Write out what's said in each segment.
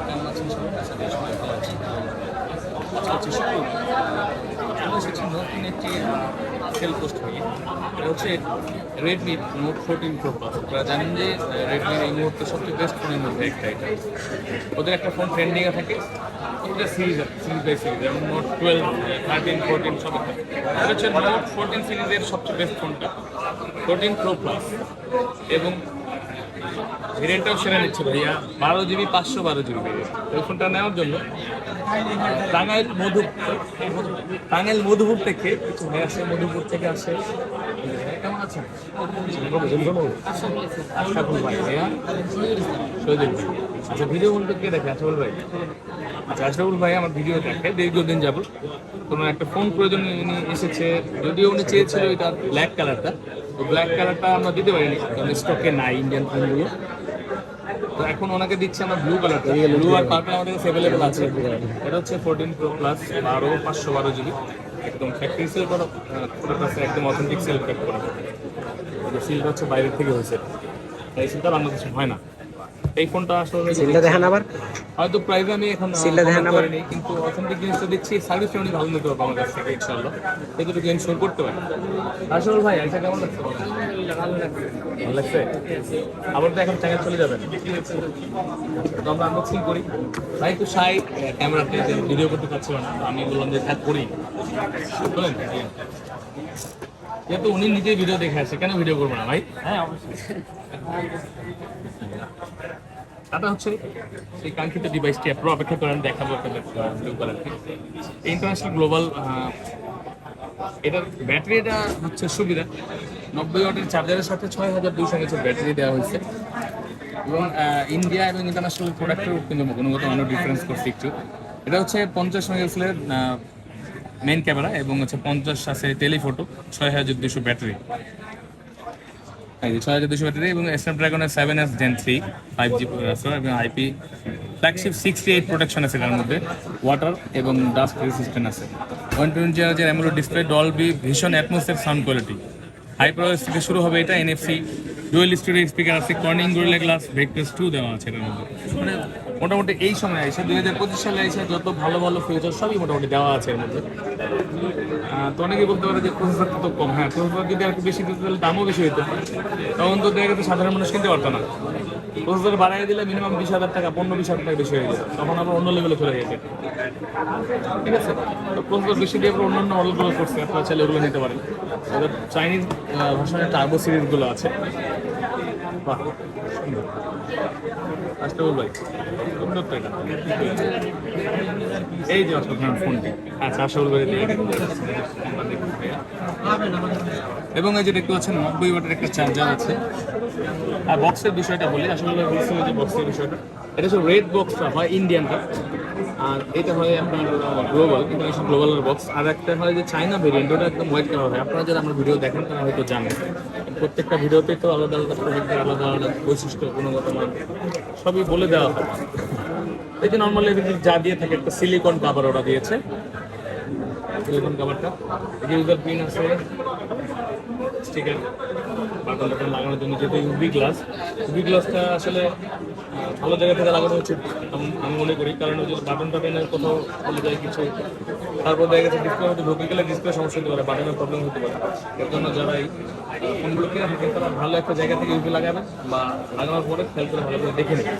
কেমন আছেন সবাই আশা করি সবাই ভালো আছেন আজকে হচ্ছে শুক্রবার চলে এসেছি নতুন একটি সেল পোস্ট হয়ে এটা হচ্ছে রেডমি নোট ফোরটিন প্রো আপনারা জানেন যে রেডমির এই মুহূর্তে সবচেয়ে বেস্ট ফোনের মধ্যে একটা এটা। ওদের একটা ফোন ট্রেন্ডিংয়ে থাকে। প্রতিটা সিরিজ সিরিজ বাই সিরিজ যেমন নোট টুয়েলভ থার্টিন ফোরটিন সব হচ্ছে নোট ফোরটিন সিরিজের সবচেয়ে বেস্ট ফোনটা ফোরটিন প্রো প্লাস এবং ভেরিয়েন্টটাও সেরে নিচ্ছে ভাইয়া। বারো জিবি পাঁচশো বারো জিবি ওই ফোনটা নেওয়ার জন্য টাঙ্গাইল মধু টাঙ্গাইল মধুপুর থেকে কিছু ভাই আসে মধুপুর থেকে আসে। ভাইয়া। আচ্ছা ভিডিও ভাই। আচ্ছা ভাই আমার ভিডিও দেখে, দীর্ঘদিন যাব কোনো একটা ফোন প্রয়োজন এসেছে। যদিও উনি চেয়েছিল এটা ব্ল্যাক কালারটা তো ব্ল্যাক কালারটা আমরা দিতে পারিনি। কারণ স্টকে নাই ইন্ডিয়ান ফোনগুলো তো এখন ওনাকে দিচ্ছে আমরা ব্লু কালারটা ব্লু আর পার্পল আমাদের কাছে অ্যাভেলেবল আছে। এটা হচ্ছে ফোরটিন প্রো প্লাস বারো পাঁচশো বারো জিবি একদম ফ্যাক্টরি সেল করা প্রোডাক্ট আছে একদম অথেন্টিক সেল প্যাক করা সিলটা হচ্ছে বাইরের থেকে হয়েছে। এই সিলটা বাংলাদেশে হয় না। এই ফোনটা আসলে সিলটা দেখান আবার। হয়তো প্রাইভে আমি এখন সিলটা দেখান আবার। কিন্তু অথেন্টিক জিনিসটা দিচ্ছি সার্ভিসটা উনি ভালো নিতে পারব আমার কাছ থেকে ইনশাল্লাহ এটুকু ইনশোর করতে পারি। আসল ভাই আচ্ছা কেমন লাগছে ভালো লাগছে আবার তো এখন চ্যানেল চলে যাবেন। তো আমরা আনবক্সিং করি। ভাই একটু সাই ক্যামেরাতে ভিডিও করতে পারছিল না আমি বললাম যে থাক করি। বলেন যেহেতু উনি নিজেই ভিডিও দেখে আসে কেন ভিডিও করব না ভাই? হ্যাঁ অবশ্যই। এটা হচ্ছে সেই কাঙ্ক্ষিত ডিভাইসটি আপনারা অপেক্ষা করেন দেখাবো আপনাদের ব্লু কালারটি ইন্টারন্যাশনাল গ্লোবাল এটার ব্যাটারিটা হচ্ছে সুবিধা। নব্বই ওয়াটের চার্জারের সাথে ছয় হাজার দুইশো এমএচের ব্যাটারি দেওয়া হয়েছে। এবং ইন্ডিয়া এবং ইন্টারন্যাশনাল প্রোডাক্টের কিন্তু গুণগত মানের ডিফারেন্স করছে একটু। এটা হচ্ছে পঞ্চাশ মেগাপিক্সেলের মেইন ক্যামেরা এবং হচ্ছে পঞ্চাশ আছে টেলিফোটো ছয় হাজার দুশো ব্যাটারি। ছয় হাজার দুশো ব্যাটারি এবং স্ন্যাপড্রাগনের seven S gen three five G processor এবং IP flagship sixty eight protection আছে এটার মধ্যে ওয়াটার এবং ডাস্ট রেসিস্ট্যান্ট আছে। ওয়ান টোয়েন্টি হাজার এমএল ডিসপ্লে ডলবি ভীষণ অ্যাটমসফিয়ার সাউন্ড কোয়ালিটি হাই থেকে শুরু হবে এটা এনএফসি ডুয়েল স্টুডিও স্পিকার আছে Corning Gorilla Glass Victus two দেওয়া আছে এটার মধ্যে। মানে মোটামুটি এই সময় এসে দুই হাজার পঁচিশ সালে এসে যত ভালো ভালো ফিউচার সবই মোটামুটি দেওয়া আছে এর মধ্যে। তো অনেকেই বলতে পারে যে প্রসেসরটা তো কম। হ্যাঁ প্রসেসর যদি আর বেশি দিতে তাহলে দামও বেশি হইতো তখন তো দেখা গেছে সাধারণ মানুষ কিনতে পারতো না। প্রসেসর বাড়াই দিলে মিনিমাম বিশ হাজার টাকা, পনেরো বিশ হাজার টাকা বেশি হয়ে যেত তখন আবার অন্য লেভেলে চলে যেত ঠিক আছে? তো প্রসেসর বেশি দিয়ে আবার অন্যান্য মডেলগুলো করছে, আপনারা চাইলে ওগুলো নিতে পারেন। চাইনিজ ভাষণের টার্বো সিরিজগুলো আছে। বাহ। সুন্দর আশরাফুল ভাই সুন্দর তো এই যে অসাধারণ ফোনটি। আচ্ছা আশরাফুল ভাই। এবং এই যে দেখতে পাচ্ছেন, নব্বই ওয়াটের একটা চার্জার আছে। আর বক্সের বিষয়টা বলি, আসলে বলছিল যে বক্সের বিষয়টা। এটা হচ্ছে রেড বক্সটা হয় ইন্ডিয়ানটা আর এটা হয় আপনার গ্লোবাল ইন্টারন্যাশনাল গ্লোবালের বক্স আর একটা হয় যে চাইনা ভেরিয়েন্ট ওটা একদম হোয়াইট কালার হয়। আপনারা যারা আমরা ভিডিও দেখেন, তারা হয়তো জানেন। প্রত্যেকটা ভিডিওতে তো আলাদা আলাদা প্রোডাক্টের আলাদা আলাদা বৈশিষ্ট্য, গুণগত মান, সবই বলে দেওয়া হয়। এই যে নর্মালি যা দিয়ে থাকে, একটা সিলিকন কাভার ওরা দিয়েছে। সিলিকন কাভারটা যে ইউজার পিন আছে। স্টিকার বাটন টাটন লাগানোর জন্য যেহেতু ইউবি গ্লাস ইউবি গ্লাসটা আসলে ভালো জায়গা থেকে লাগানো উচিত, আমি- মনে করি। কারণ ওই যে বাটন টাটনের কোথাও চলে যায় কিছু তারপর দেখা গেছে ডিসপ্লে হয়তো ঢুকে গেলে ডিসপ্লে সমস্যা হতে পারে বাটনের প্রবলেম হতে পারে। এর জন্য যারা এই ফোনগুলো কিনে তারা ভালো একটা জায়গা থেকে ইউভি লাগাবেন বা লাগানোর পরে খেয়াল করে ভালো করে দেখে নেবেন।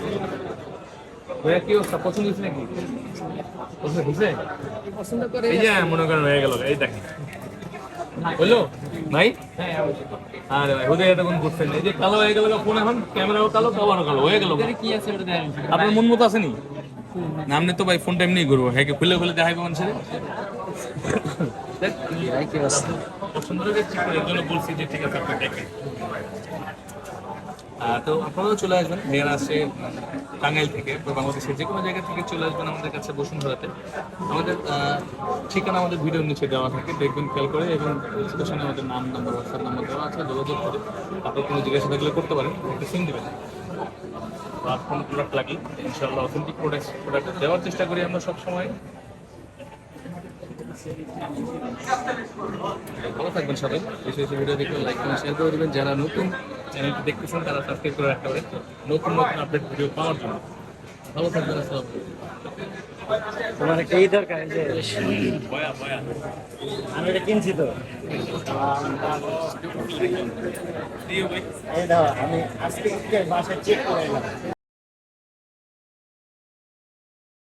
ভাইয়া কি অবস্থা? পছন্দ হয়েছে নাকি? পছন্দ হয়েছে? পছন্দ করে এই যে মনে করেন হয়ে গেল এই দেখেন। বলল ভাই আরে ভাই ওদের এতক্ষণ ঘুরছেন। এই যে কালো হয়ে গেল ফোন এখন ক্যামেরাও কালো কালো হয়ে গেল। কি আছে ওটা দেখেন আপনার মন মতো আসেনি না? আপনি তো ভাই ফোনটা এমনি ঘুরবো। হ্যাঁ কি খুলে খুলে দেখাইবো মানুষের? দেখ, পছন্দ হয়ে ঠিক করে এর জন্য বলছি যে ঠিক আছে আপনি দেখেন। আহ, তো আপনারাও চলে আসবেন, মেয়েরা আসে, টাঙ্গাইল থেকে, বা বাংলাদেশের যে কোনো জায়গা থেকে চলে আসবেন আমাদের কাছে বসুন্ধরাতে। আমাদের ঠিকানা আমাদের ভিডিওর নিচে দেওয়া থাকে, দেখবেন, খেয়াল করে, এবং স্টেশনে আমাদের নাম, নাম্বার হোয়াটসঅ্যাপ নাম্বার দেওয়া আছে, যোগাযোগ করে আপনার কোনো জিজ্ঞাসা থাকলে করতে পারেন, একটা সিম দেবেন। বা কোনো প্রোডাক্ট লাগে ইনশাআল্লাহ অথেন্টিক প্রোডাক্ট প্রোডাক্ট দেওয়ার চেষ্টা করি আমরা সবসময়। ভালো থাকবেন সবাই বেশি বেশি ভিডিও দেখলে লাইক কমেন্ট শেয়ার করে দেবেন। যারা নতুন চ্যানেলটি দেখতেছেন তারা সাবস্ক্রাইব করে রাখতে পারেন নতুন নতুন আপডেট ভিডিও পাওয়ার জন্য। ভালো থাকবেন আসসালাম তোমার একটা এই দরকার যে আমি এটা কিনছি তো। দিও ভাই এই দাও আমি আজকে বাসায় চেক করে এলাম